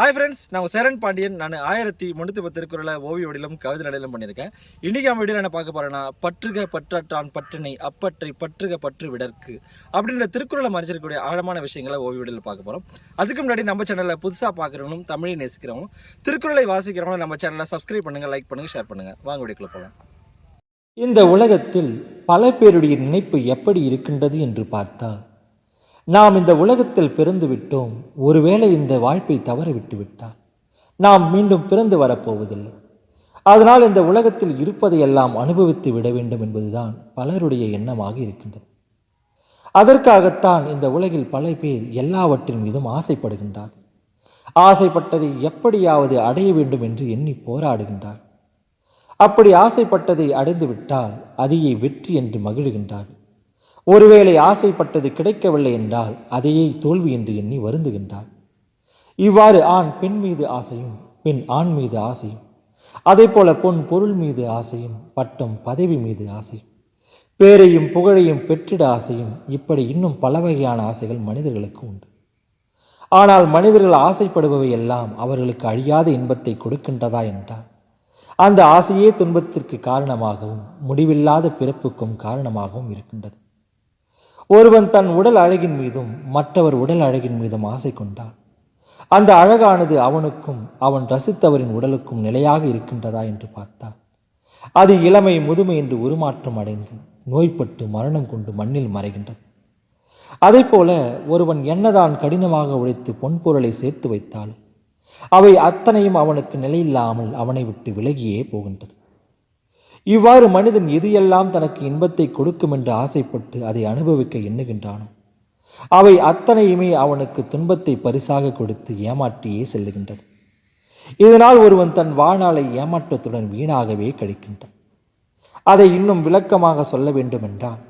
Hi friends நான் சரண் பாண்டியன். நான் ஆயிரத்தி முன்னூற்றி பத்து திருக்குறளை ஓவிய வடிலும் கவிதை நடையிலும் பண்ணியிருக்கேன். இன்றைக்கி அவன் வீடியோ என்ன பார்க்க போகிறேன்னா பற்றுக பற்றற்றான் பற்றினை அப்பற்றை பற்றுக பற்று விடற்கு அப்படின்ற திருக்குறளை மறைச்சிருக்கக்கூடிய ஆழமான விஷயங்களை ஓவிய வடிவில் பார்க்க போகிறோம் அதுக்கு முன்னாடி நம்ம சேனலில் புதுசாக பார்க்குறவங்களும் தமிழை நேசிக்கிறவங்களும் திருக்குறளை வாசிக்கிறவங்களும் நம்ம சேனலை சப்ஸ்கிரைப் பண்ணுங்கள் லைக் பண்ணுங்கள் ஷேர் பண்ணுங்கள் வாங்க வீடியோக்குள்ள போகலாம் இந்த உலகத்தில் பல பேருடைய நினைப்பு எப்படி இருக்கின்றது என்று பார்த்தால் நாம் இந்த உலகத்தில் பிறந்து விட்டோம். ஒருவேளை இந்த வாழ்ப்பை தவற விட்டுவிட்டால் நாம் மீண்டும் பிறந்து வரப்போவதில்லை. அதனால் இந்த உலகத்தில் இருப்பதையெல்லாம் அனுபவித்து விட வேண்டும் என்பதுதான் பலருடைய எண்ணமாக இருக்கின்றது. அதற்காகத்தான் இந்த உலகில் பல பேர் எல்லாவற்றின் மீதும் ஆசைப்படுகின்றார். ஆசைப்பட்டதை எப்படியாவது அடைய வேண்டும் என்று எண்ணி போராடுகின்றார். அப்படி ஆசைப்பட்டதை அடைந்துவிட்டால் அதையே வெற்றி என்று மகிழுகின்றார் ஒருவேளை ஆசைப்பட்டது கிடைக்கவில்லை என்றால் அதையே தோல்வி என்று எண்ணி வருந்துகின்றார் இவ்வாறு ஆண் பெண் மீது ஆசையும் பெண் ஆண் மீது ஆசையும் அதேபோல பொன் பொருள் மீது ஆசையும் பட்டம் பதவி மீது ஆசையும் பேரையும் புகழையும் பெற்றிட ஆசையும் இப்படி இன்னும் பல வகையான ஆசைகள் மனிதர்களுக்கு உண்டு. ஆனால் மனிதர்கள் ஆசைப்படுபவை எல்லாம் அவர்களுக்கு அழியாத இன்பத்தை கொடுக்கின்றதா என்றால் அந்த ஆசையே துன்பத்திற்கு காரணமாகவும் முடிவில்லாத பிறப்புக்கும் காரணமாகவும் இருக்கின்றது. ஒருவன் தன் உடல் அழகின் மீதும் மற்றவர் உடல் அழகின் மீதும் ஆசை கொண்டான் அந்த அழகானது அவனுக்கும் அவன் ரசித்தவரின் உடலுக்கும் நிலையாக இருக்கின்றதா என்று பார்த்தால் அது இளமை முதுமை என்று உருமாற்றம் அடைந்து நோய்பட்டு மரணம் கொண்டு மண்ணில் மறைகின்றது. அதேபோல ஒருவன் என்னதான் கடினமாக உழைத்து பொன்பொருளை சேர்த்து வைத்தாலும் அவை அத்தனையும் அவனுக்கு நிலையில்லாமல் அவனை விட்டு விலகியே போகின்றது. இவ்வாறு மனிதன் எது எல்லாம் தனக்கு இன்பத்தை கொடுக்கும் என்று ஆசைப்பட்டு அதை அனுபவிக்க எண்ணுகின்றானோ அவை அத்தனையுமே அவனுக்கு துன்பத்தை பரிசாக கொடுத்து ஏமாற்றியே செல்லுகின்றது. இதனால் ஒருவன் தன் வாழ்நாளை ஏமாற்றத்துடன் வீணாகவே கழிக்கின்றான். அதை இன்னும் விளக்கமாக சொல்ல வேண்டுமென்றால்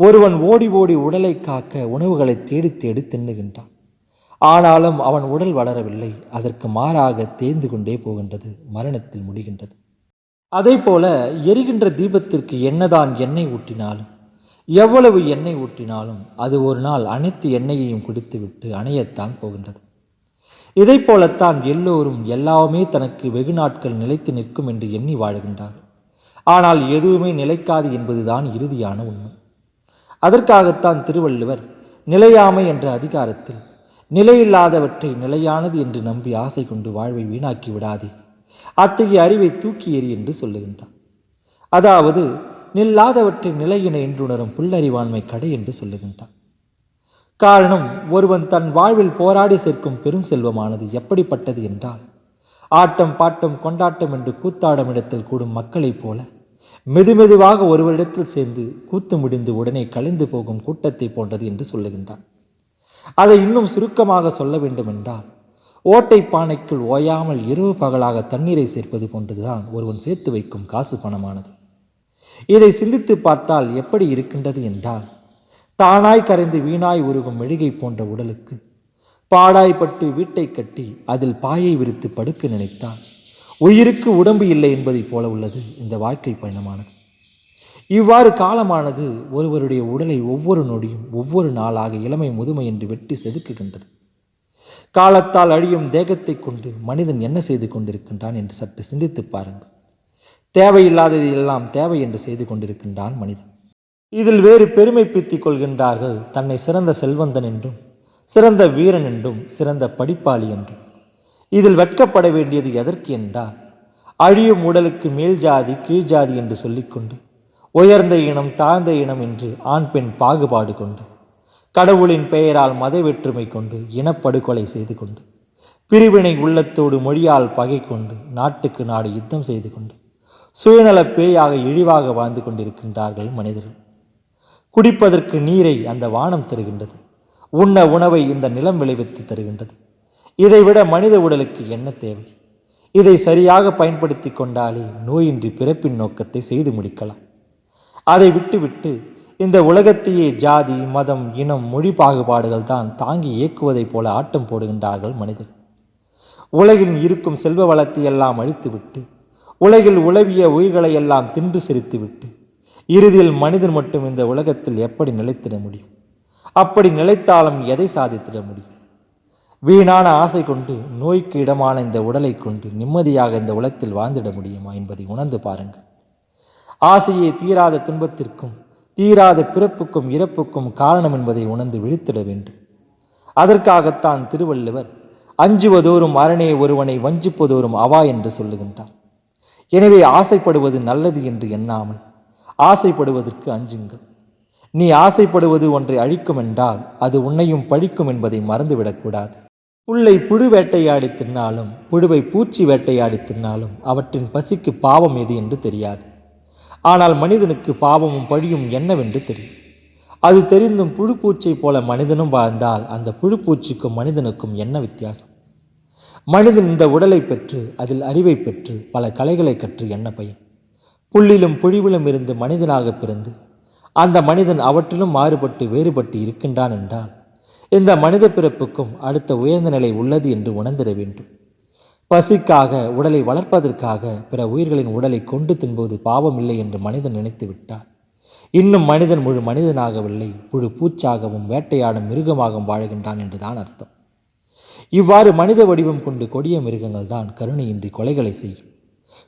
ஒருவன் ஓடி ஓடி உடலை காக்க உணவுகளை தேடி தேடி தின்னுகின்றான். ஆனாலும் அவன் உடல் வளரவில்லை அதற்கு மாறாக தேர்ந்து கொண்டே போகின்றது மரணத்தில் முடிகின்றது. அதேபோல எரிகின்ற தீபத்திற்கு என்னதான் எண்ணெய் ஊட்டினாலும் எவ்வளவு எண்ணெய் ஊட்டினாலும் அது ஒரு நாள் அனைத்து எண்ணெயையும் குடித்துவிட்டு அணையத்தான் போகின்றது. இதைப் போலத்தான் எல்லோரும் எல்லாமே தனக்கு வெகு நாட்கள் நிலைத்து நிற்கும் என்று எண்ணி வாழுகின்றார்கள். ஆனால் எதுவுமே நிலைக்காது என்பதுதான் இறுதியான உண்மை. அதற்காகத்தான் திருவள்ளுவர் நிலையாமை என்ற அதிகாரத்தில் நிலையில்லாதவற்றை நிலையானது என்று நம்பி ஆசை கொண்டு வாழ்வை வீணாக்கி விடாதே. அத்தகைய அறிவை தூக்கி எறி என்று சொல்லுகின்றான். அதாவது நில்லாதவற்றின் நிலையின என்றுணரும் புல்லறிவாண்மை கடை என்று சொல்லுகின்றான். காரணம் ஒருவன் தன் வாழ்வில் போராடி சேர்க்கும் பெரும் செல்வமானது எப்படிப்பட்டது என்றால் ஆட்டம் பாட்டம் கொண்டாட்டம் என்று கூத்தாடும் இடத்தில் கூடும் மக்களைப் போல மெதுமெதுவாக ஒருவரிடத்தில் சேர்ந்து கூத்து முடிந்து உடனே கலைந்து போகும் கூட்டத்தை போன்றது என்று சொல்லுகின்றான். அதை இன்னும் சுருக்கமாக சொல்ல வேண்டுமென்றால் ஓட்டை பானைக்குள் ஓயாமல் இரவு பகலாக தண்ணீரை சேர்ப்பது போன்றுதான் ஒருவன் சேர்த்து வைக்கும் காசு பணமானது. இதை சிந்தித்து பார்த்தால் எப்படி இருக்கின்றது என்றால் தானாய் கரைந்து வீணாய் உருகும் மெழுகை போன்ற உடலுக்கு பாடாய்ப்பட்டு வீட்டை கட்டி அதில் பாயை விரித்து படுக்க நினைத்தால் உயிருக்கு உடம்பு இல்லை என்பதைப் போல உள்ளது இந்த வாழ்க்கை பயணமானது. இவ்வாறு காலமானது ஒருவருடைய உடலை ஒவ்வொரு நொடியும் ஒவ்வொரு நாளாக இளமை முதுமை என்று வெட்டி செதுக்குகின்றது. காலத்தால் அழியும் தேகத்தை கொண்டு மனிதன் என்ன செய்து கொண்டிருக்கின்றான் என்று சற்று சிந்தித்து பாருங்கள். தேவையில்லாதது எல்லாம் தேவை என்று செய்து கொண்டிருக்கின்றான் மனிதன். இதில் வேறு பெருமை பீத்திக் கொள்கின்றார்கள் தன்னை சிறந்த செல்வந்தன் என்றும் சிறந்த வீரன் என்றும் சிறந்த படிப்பாளி என்றும். இதில் வெட்கப்பட வேண்டியது எதற்கு என்றால் அழியும் உடலுக்கு மேல் ஜாதி கீழ் ஜாதி என்று சொல்லிக்கொண்டு உயர்ந்த இனம் தாழ்ந்த இனம் என்று ஆண் பெண் பாகுபாடு கொண்டு கடவுளின் பெயரால் மத வேற்றுமை கொண்டு இனப்படுகொலை செய்து கொண்டு பிரிவினை உள்ளத்தோடு மொழியால் பகை கொண்டு நாட்டுக்கு நாடு யுத்தம் செய்து கொண்டு சுயநல பேயாக இழிவாக வாழ்ந்து கொண்டிருக்கின்றார்கள் மனிதர்கள். குடிப்பதற்கு நீரை அந்த வானம் தருகின்றது உண்ண உணவை இந்த நிலம் விளைவித்து தருகின்றது. இதைவிட மனித உடலுக்கு என்ன தேவை? இதை சரியாக பயன்படுத்தி கொண்டாலே நோயின்றி பிறப்பின் நோக்கத்தை செய்து முடிக்கலாம். அதை விட்டுவிட்டு இந்த உலகத்தையே ஜாதி மதம் இனம் மொழி பாகுபாடுகள் தான் தாங்கி இயக்குவதைப் போல ஆட்டம் போடுகின்றார்கள் மனிதர் உலகில் இருக்கும் செல்வ வளத்தை எல்லாம் அழித்துவிட்டு உலகில் உலவிய உயிர்களை எல்லாம் தின்று சிரித்துவிட்டு இறுதியில் மனிதன் மட்டும் இந்த உலகத்தில் எப்படி நிலைத்திட முடியும்? அப்படி நிலைத்தாலும் எதை சாதித்திட முடியும்? வீணான ஆசை கொண்டு நோய்க்கு இடமான இந்த உடலை கொண்டு நிம்மதியாக இந்த உலகத்தில் வாழ்ந்திட முடியுமா என்பதை உணர்ந்து பாருங்கள். ஆசையே தீராத துன்பத்திற்கும் தீராத பிறப்புக்கும் இறப்புக்கும் காரணம் என்பதை உணர்ந்து விழித்திட வேண்டும். அதற்காகத்தான் திருவள்ளுவர் அஞ்சுவதோறும் அரணே ஒருவனை வஞ்சிப்பதோறும் அவா என்று சொல்லுகின்றார். எனவே ஆசைப்படுவது நல்லது என்று எண்ணாமல் ஆசைப்படுவதற்கு அஞ்சுங்கள். நீ ஆசைப்படுவது ஒன்றை அழிக்கும் என்றால் அது உன்னையும் பழிக்கும் என்பதை மறந்துவிடக்கூடாது புல்லை புழு வேட்டையாடி தின்னாலும் புழுவை பூச்சி வேட்டையாடி தின்னாலும் அவற்றின் பசிக்கு பாவம் எது என்று தெரியாது. ஆனால் மனிதனுக்கு பாவமும் பழியும் என்னவென்று தெரியும். அது தெரிந்தும் புழுப்பூச்சை போல மனிதனும் வாழ்ந்தால் அந்த புழுப்பூச்சிக்கும் மனிதனுக்கும் என்ன வித்தியாசம்? மனிதன் இந்த உடலை பெற்று அதில் அறிவை பெற்று பல கலைகளை கற்று என்ன பயன்? புல்லிலும் புழிவிலும் இருந்து மனிதனாக பிறந்து அந்த மனிதன் அவற்றிலும் மாறுபட்டு வேறுபட்டு இருக்கின்றான் என்றால் இந்த மனித பிறப்புக்கும் அடுத்த உயர்ந்த நிலை உள்ளது என்று உணர்ந்திட வேண்டும். பசிக்காக உடலை வளர்ப்பதற்காக பிற உயிர்களின் உடலை கொண்டு தின்பது பாவமில்லை என்று மனிதன் நினைத்து விட்டார் இன்னும் மனிதன் முழு மனிதனாகவில்லை புழு பூச்சாகவும் வேட்டையாடும் மிருகமாகவும் வாழ்கின்றான் என்றுதான் அர்த்தம். இவ்வாறு மனித வடிவம் கொண்டு கொடிய மிருகங்கள் தான் கருணையின்றி கொலைகளை செய்யும்.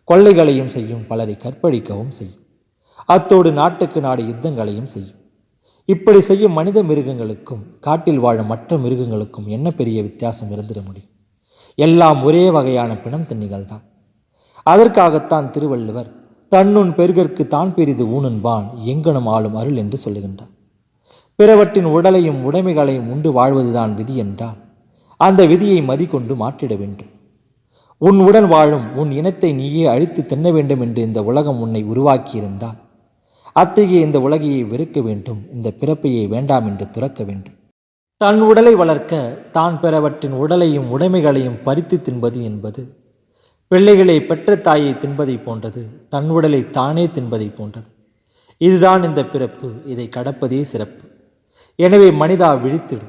கொள்ளைகளையும் செய்யும் பலரை கற்பழிக்கவும் செய்யும். அத்தோடு நாட்டுக்கு நாடு யுத்தங்களையும் செய்யும். இப்படி செய்யும் மனித மிருகங்களுக்கும் காட்டில் வாழும் மற்ற மிருகங்களுக்கும் என்ன பெரிய வித்தியாசம் இருந்திட முடியும்? எல்லாம் ஒரே வகையான பிணம் திண்ணிகள் தான். அதற்காகத்தான் திருவள்ளுவர் தன்னுன் பெருகற்கு தான் பெரிது ஊனன்பான் எங்கனும் ஆளும் அருள் என்று சொல்லுகின்றார். பிறவற்றின் உடலையும் உடைமைகளையும் உண்டு வாழ்வதுதான் விதி என்றால் அந்த விதியை மதிக்கொண்டு மாற்றிட வேண்டும். உன் உடன் வாழும் உன் இனத்தை நீயே அழித்து தின்ன வேண்டும் என்று இந்த உலகம் உன்னை உருவாக்கியிருந்தால் அத்தகைய இந்த உலகையை வெறுக்க வேண்டும் இந்த பிறப்பையை வேண்டாம் என்று துறக்க வேண்டும். தன் உடலை வளர்க்க தான் பெறவற்றின் உடலையும் உடைமைகளையும் பறித்து தின்பது என்பது. பிள்ளைகளை பெற்ற தாயை தின்பதை போன்றது தன் உடலை தானே தின்பதை போன்றது. இதுதான் இந்த பிறப்பு இதை கடப்பதே சிறப்பு. எனவே மனிதா விழித்திடு.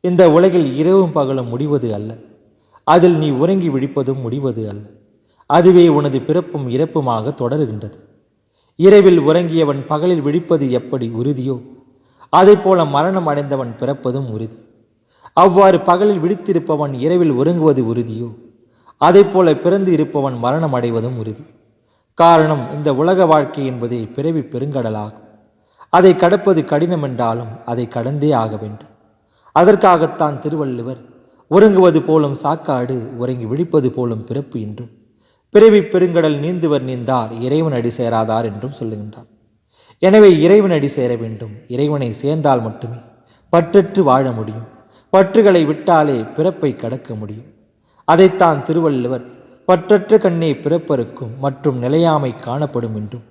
இந்த உலகில் இரவும் பகலும் முடிவது அல்ல. அதில் நீ உறங்கி விழிப்பதும் முடிவது அல்ல. அதுவே உனது பிறப்பும் இறப்புமாக தொடருகின்றது. இரவில் உறங்கியவன் பகலில் விழிப்பது எப்படி உறுதியோ போல மரணம் அடைந்தவன் பிறப்பதும் உறுதி. அவ்வாறு பகலில் விழித்திருப்பவன் இரவில் உறங்குவது உறுதியோ? போல பிறந்து இருப்பவன் மரணம் அடைவதும் உறுதி. காரணம் இந்த உலக வாழ்க்கை என்பதே பிறவி பெருங்கடலாகும். அதை கடப்பது கடினம் என்றாலும் அதை கடந்தே ஆக வேண்டும். அதற்காகத்தான் திருவள்ளுவர் உறங்குவது போலும் சாக்காடு உறங்கி விழிப்பது போலும் பிறப்பு என்றும் பிறவி பெருங்கடல் நீந்துவர் நீந்தார் இறைவன் அடி சேராதார் என்றும் சொல்லுகின்றார். எனவே இறைவனடி சேர வேண்டும். இறைவனை சேர்ந்தால் மட்டுமே பற்றற்று வாழ முடியும். பற்றுகளை விட்டாலே பிறப்பை கடக்க முடியும். அதைத்தான் திருவள்ளுவர் பற்றற்ற கண்ணே பிறப்பருக்கும் மற்றும் நிலையாமை காணப்படும் என்றும்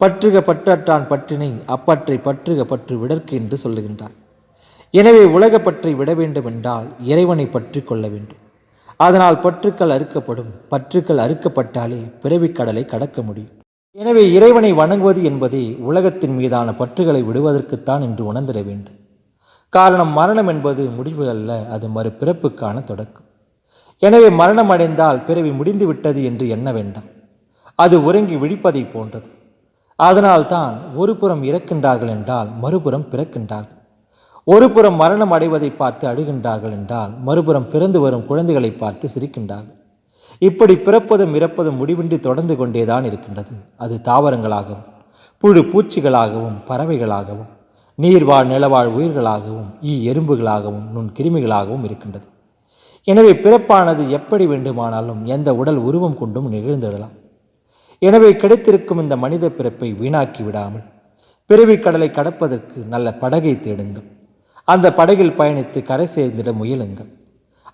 பற்றுக பற்றற்றான் பற்றினை அப்பற்றை பற்றுக பற்று விடற்கு என்று சொல்லுகின்றார். எனவே உலக பற்றை விட வேண்டும் என்றால் இறைவனை பற்றி கொள்ள வேண்டும். அதனால் பற்றுக்கள் அறுக்கப்படும் பற்றுக்கள் அறுக்கப்பட்டாலே பிறவிக் கடலை கடக்க முடியும். எனவே இறைவனை வணங்குவது என்பதே உலகத்தின் மீதான பற்றுகளை விடுவதற்குத்தான் என்று உணர்ந்திட வேண்டும். காரணம் மரணம் என்பது முடிவு அல்ல அது மறுபிறப்புக்கான தொடக்கம். எனவே மரணம் அடைந்தால் பிறவி முடிந்துவிட்டது என்று எண்ண வேண்டாம். அது உறங்கி விழிப்பதை போன்றது. அதனால்தான் ஒரு புறம் இறக்கின்றார்கள் என்றால் மறுபுறம் பிறக்கின்றார்கள். ஒரு புறம் மரணம் அடைவதை பார்த்து அழுகின்றார்கள் என்றால் மறுபுறம் பிறந்து வரும் குழந்தைகளை பார்த்து சிரிக்கின்றார்கள். இப்படி பிறப்பதும் இறப்பதும் முடிவின்றி தொடர்ந்து கொண்டேதான் இருக்கின்றது. அது தாவரங்களாகவும் புழு பூச்சிகளாகவும் பறவைகளாகவும் நீர்வாழ் நிலவாழ் உயிர்களாகவும் ஈ எறும்புகளாகவும் நுண் கிருமிகளாகவும் இருக்கின்றது. எனவே பிறப்பானது எப்படி வேண்டுமானாலும் எந்த உடல் உருவம் கொண்டும் நிகழ்ந்திடலாம். எனவே கிடைத்திருக்கும் இந்த மனித பிறப்பை வீணாக்கி விடாமல் பிறவி கடலை கடப்பதற்கு நல்ல படகை தேடுங்கள். அந்த படகில் பயணித்து கரை சேர்ந்திட முயலுங்கள்.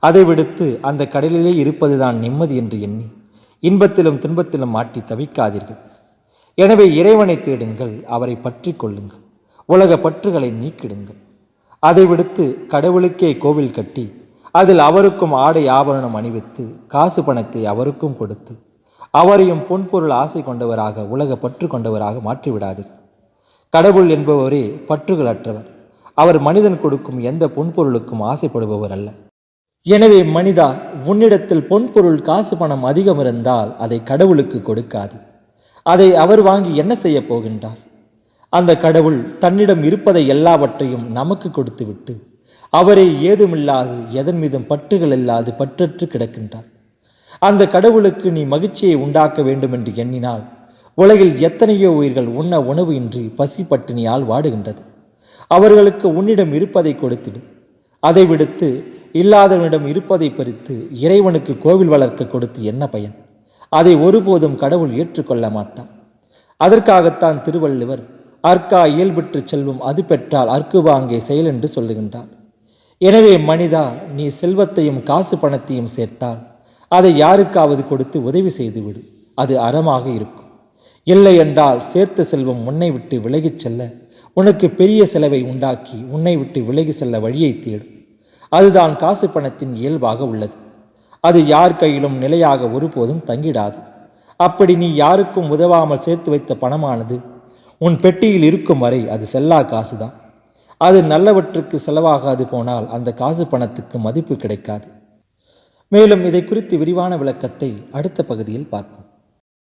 அதை விடுத்து அந்த கடலிலே இருப்பதுதான் நிம்மதி என்று எண்ணி இன்பத்திலும் துன்பத்திலும் மாட்டி தவிக்காதீர்கள். எனவே இறைவனை தேடுங்கள் அவரை பற்றி கொள்ளுங்கள் உலக பற்றுகளை நீக்கிடுங்கள். அதை விடுத்து கடவுளுக்கே கோவில் கட்டி அதில் அவருக்கும் ஆடை ஆபரணம் அணிவித்து காசு பணத்தை அவருக்கும் கொடுத்து அவரையும் பொன்பொருள் ஆசை கொண்டவராக உலக பற்று கொண்டவராக மாற்றிவிடாதீர்கள் கடவுள் என்பவரே பற்றுகள் அற்றவர். அவர் மனிதன் கொடுக்கும் எந்த பொன்பொருளுக்கும் ஆசைப்படுபவர் அல்ல. எனவே மனிதா உன்னிடத்தில் பொன்பொருள் காசு பணம் அதிகம் இருந்தால் அதை கடவுளுக்கு கொடுக்காது. அதை அவர் வாங்கி என்ன செய்ய போகின்றார்? அந்த கடவுள் தன்னிடம் இருப்பதை எல்லாவற்றையும் நமக்கு கொடுத்துவிட்டு அவரே ஏதுமில்லாது எதன் மீதும் பற்றுகள் இல்லாது பற்றற்று கிடக்கின்றார். அந்த கடவுளுக்கு நீ மகிழ்ச்சியை உண்டாக்க வேண்டும் என்று எண்ணினால் உலகில் எத்தனையோ உயிர்கள் உண்ண உணவு இன்றி பசி பட்டினியால் வாடுகின்றது. அவர்களுக்கு உன்னிடம் இருப்பதை கொடுத்துடு. அதை விடுத்து இல்லாதவனிடம் இருப்பதை பறித்து இறைவனுக்கு கோவில் வளர்க்க கொடுத்து என்ன பயன்? அதை ஒருபோதும் கடவுள் ஏற்றுக்கொள்ள மாட்டான் அதற்காகத்தான் திருவள்ளுவர் அற்கா இயல்புற்று செல்வம் அது பெற்றால் அற்குவாங்கே செயல் என்று சொல்லுகின்றார். எனவே மனிதா நீ செல்வத்தையும் காசு பணத்தையும் சேர்த்தால் அதை யாருக்காவது கொடுத்து உதவி செய்துவிடு. அது அறமாக இருக்கும். இல்லை என்றால் சேர்த்த செல்வம் உன்னை விட்டு விலகிச் செல்ல உனக்கு பெரிய செலவை உண்டாக்கி உன்னை விட்டு விலகி செல்ல வழியை தேடும் அதுதான் காசு பணத்தின் இயல்பாக உள்ளது. அது யார் கையிலும் நிலையாக ஒருபோதும் தங்கிடாது. அப்படி நீ யாருக்கும் உதவாமல் சேர்த்து வைத்த பணமானது உன் பெட்டியில் இருக்கும் வரை அது செல்லா காசுதான். அது நல்லவற்றுக்கு செலவாகாது போனால் அந்த காசு பணத்துக்கு மதிப்பு கிடைக்காது. மேலும் இதை குறித்து விரிவான விளக்கத்தை அடுத்த பகுதியில் பார்ப்போம்.